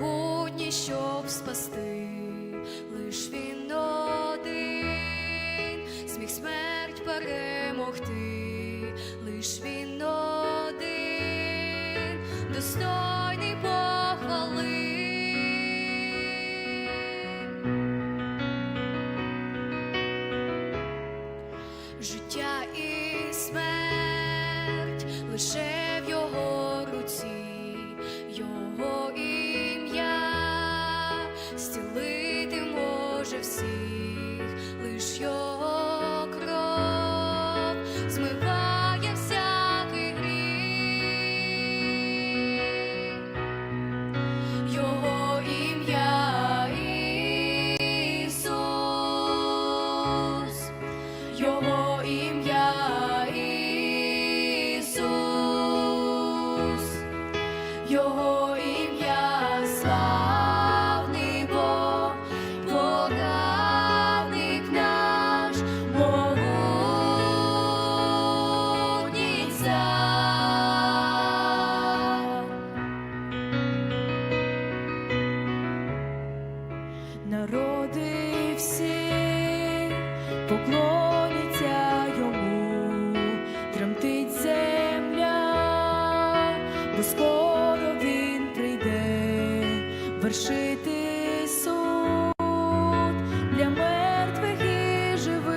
могутній, щоб спасти, лиш він один, зміг смерть перемогти, лиш він один, достойний похвали. Життя Народи всі поклоняться йому, тремтить земля, бо скоро він прийде вершити суд для мертвих і живих.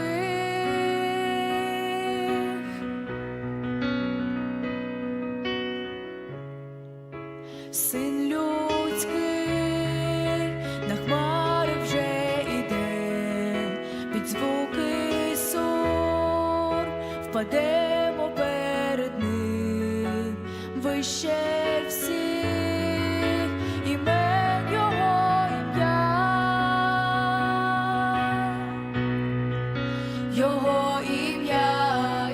Син людський впадемо перед ним. Вище всіх імен його ім'я. Його ім'я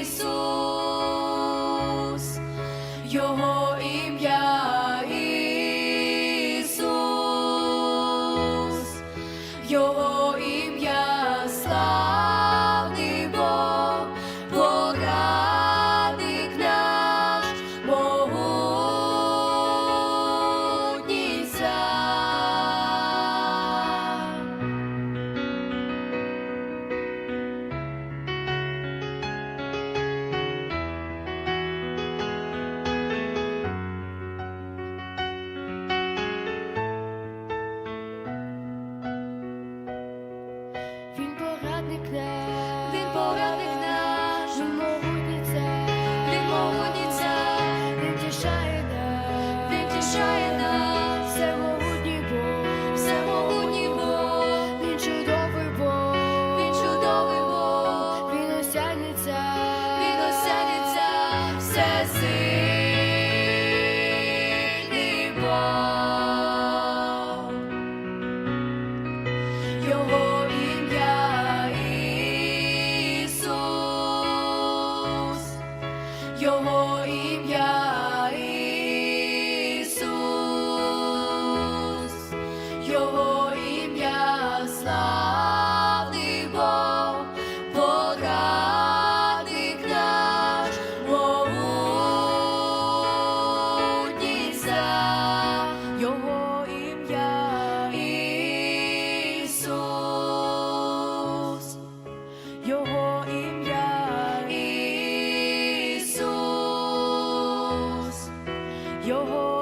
Ісус, Його ім'я Ісус, Його всесильний Бог. Ісус, його ім'я. слава